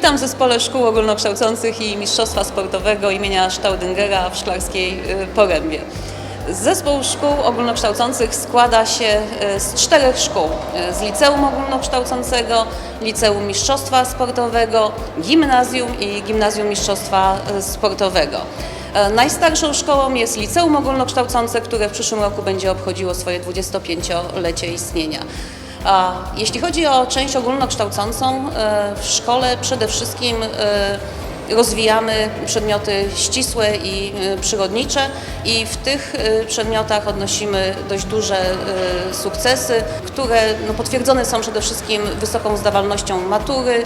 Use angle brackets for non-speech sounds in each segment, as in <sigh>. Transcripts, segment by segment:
Witam w Zespole Szkół Ogólnokształcących i Mistrzostwa Sportowego imienia Staudingera w Szklarskiej y, Porębie. Zespół szkół ogólnokształcących składa się y, z czterech szkół. Y, Z Liceum Ogólnokształcącego, Liceum Mistrzostwa Sportowego, Gimnazjum i Gimnazjum Mistrzostwa Sportowego. Najstarszą szkołą jest Liceum Ogólnokształcące, które w przyszłym roku będzie obchodziło swoje 25-lecie istnienia. A jeśli chodzi o część ogólnokształcącą, e, w szkole przede wszystkim e, rozwijamy przedmioty ścisłe i e, przyrodnicze i w tych przedmiotach odnosimy dość duże sukcesy, które no, potwierdzone są przede wszystkim wysoką zdawalnością matury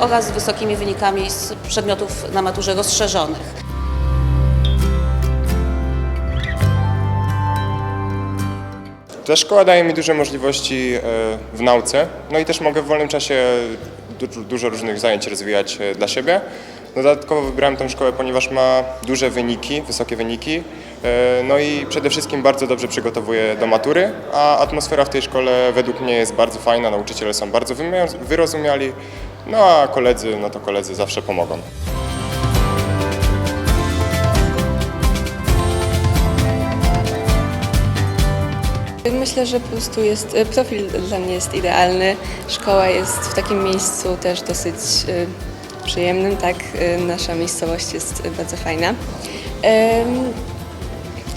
oraz wysokimi wynikami z przedmiotów na maturze rozszerzonych. Ta szkoła daje mi duże możliwości e, w nauce, no i też mogę w wolnym czasie du- dużo różnych zajęć rozwijać e, dla siebie. Dodatkowo wybrałem tę szkołę, ponieważ ma duże wyniki, wysokie wyniki, e, no i przede wszystkim bardzo dobrze przygotowuje do matury, a atmosfera w tej szkole według mnie jest bardzo fajna, nauczyciele są bardzo wyrozumiali, no a koledzy, no to koledzy zawsze pomogą. Myślę, że po prostu jest, e, profil dla mnie jest idealny. Szkoła jest w takim miejscu też dosyć e, przyjemnym, tak? E, Nasza miejscowość jest bardzo fajna.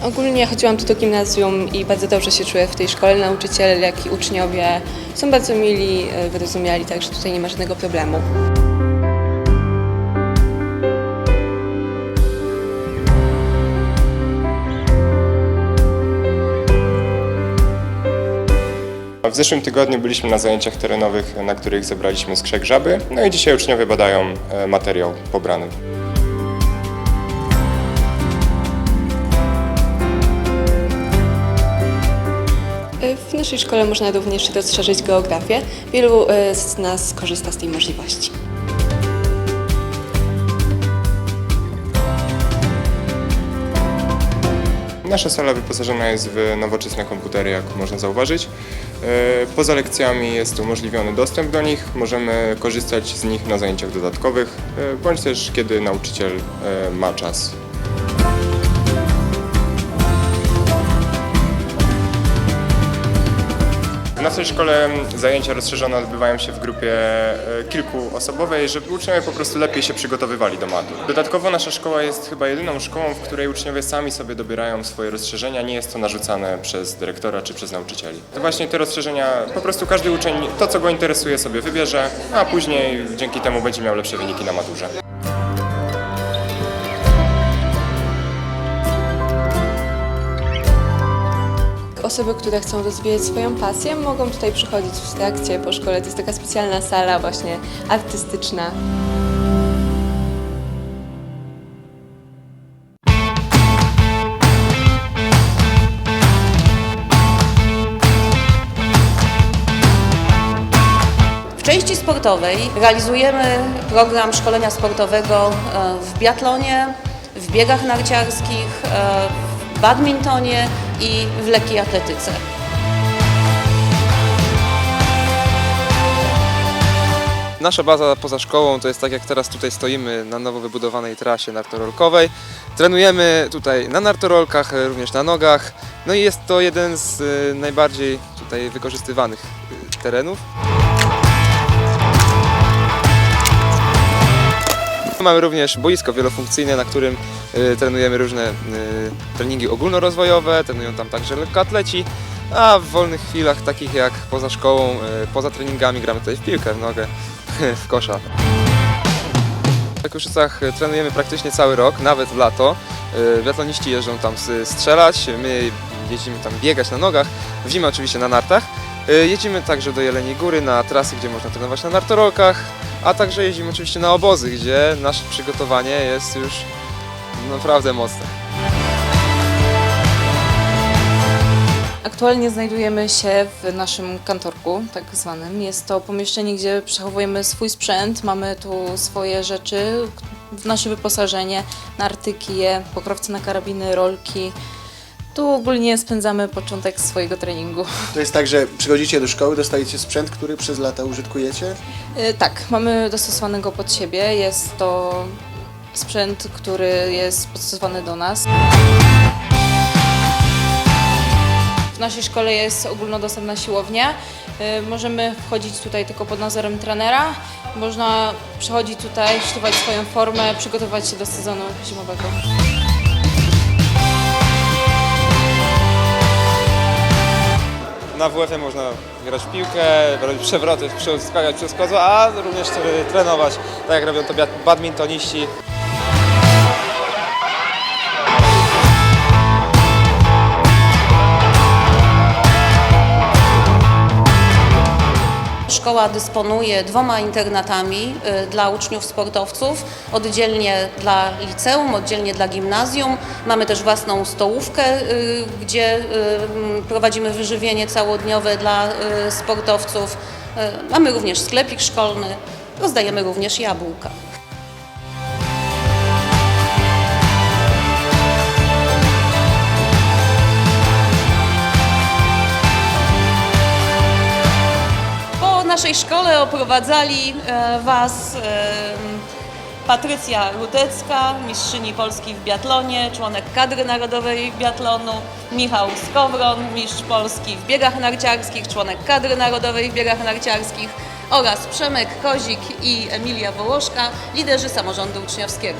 Ogólnie chodziłam tu do gimnazjum i bardzo dobrze się czuję w tej szkole. Nauczyciele, jak i uczniowie są bardzo mili, wyrozumiali, także tutaj nie ma żadnego problemu. W zeszłym tygodniu byliśmy na zajęciach terenowych, na których zebraliśmy skrzek żaby, no i dzisiaj uczniowie badają e, materiał pobrany. E, W naszej szkole można również rozszerzyć geografię. Wielu e, z nas korzysta z tej możliwości. Nasza sala wyposażona jest w nowoczesne komputery, jak można zauważyć. E, Poza lekcjami jest umożliwiony dostęp do nich, możemy korzystać z nich na zajęciach dodatkowych, e, bądź też kiedy nauczyciel e, ma czas. Naszej szkole zajęcia rozszerzone odbywają się w grupie e, kilkuosobowej, żeby uczniowie po prostu lepiej się przygotowywali do matur. Dodatkowo nasza szkoła jest chyba jedyną szkołą, w której uczniowie sami sobie dobierają swoje rozszerzenia, nie jest to narzucane przez dyrektora czy przez nauczycieli. To właśnie te rozszerzenia, po prostu każdy uczeń to, co go interesuje sobie wybierze, a później dzięki temu będzie miał lepsze wyniki na maturze. Osoby, które chcą rozwijać swoją pasję, mogą tutaj przychodzić w trakcie po szkole. To jest taka specjalna sala właśnie artystyczna. W części sportowej realizujemy program szkolenia sportowego e, w biatlonie, w biegach narciarskich, e, badmintonie i w lekkiej atletyce. Nasza baza poza szkołą to jest tak jak teraz tutaj stoimy na nowo wybudowanej trasie nartorolkowej. Trenujemy tutaj na nartorolkach, również na nogach. No i jest to jeden z e, najbardziej tutaj wykorzystywanych e, terenów. Mamy również boisko wielofunkcyjne, na którym trenujemy różne e, treningi ogólnorozwojowe, trenują tam także lekkoatleci, a w wolnych chwilach, takich jak poza szkołą, e, poza treningami, gramy tutaj w piłkę, w nogę, <laughs> w kosza. W Kuszycach trenujemy praktycznie cały rok, nawet w lato. Biatloniści jeżdżą tam strzelać, my jeździmy tam biegać na nogach, w zimę oczywiście na nartach. Jedziemy także do Jeleniej Góry na trasy, gdzie można trenować na nartorolkach, a także jeździmy oczywiście na obozy, gdzie nasze przygotowanie jest już naprawdę mocne. Aktualnie znajdujemy się w naszym kantorku, tak zwanym. Jest to pomieszczenie, gdzie przechowujemy swój sprzęt, mamy tu swoje rzeczy, w nasze wyposażenie, narty, kije, pokrowce na karabiny, rolki, Tu ogólnie spędzamy początek swojego treningu. To jest tak, że przychodzicie do szkoły, dostajecie sprzęt, który przez lata użytkujecie? Y, Tak, mamy dostosowanego pod siebie. Jest to sprzęt, który jest dostosowany do nas. W naszej szkole jest ogólnodostępna siłownia. Y, Możemy wchodzić tutaj tylko pod nadzorem trenera. Można przychodzić tutaj, szlifować swoją formę, przygotować się do sezonu zimowego. Na WF-ie można grać w piłkę, robić przewroty, skakać przez kozła, a również e, trenować, tak jak robią to badmintoniści. Szkoła dysponuje dwoma internatami y, dla uczniów sportowców, oddzielnie dla liceum, oddzielnie dla gimnazjum. Mamy też własną stołówkę, y, gdzie y, prowadzimy wyżywienie całodniowe dla sportowców. Mamy również sklepik szkolny, rozdajemy również jabłka. Naszej szkole oprowadzali e, Was e, Patrycja Rutecka, mistrzyni Polski w biatlonie, członek kadry narodowej biatlonu, Michał Skowron, mistrz Polski w biegach narciarskich, członek kadry narodowej w biegach narciarskich oraz Przemek Kozik i Emilia Wołoszka, liderzy samorządu uczniowskiego.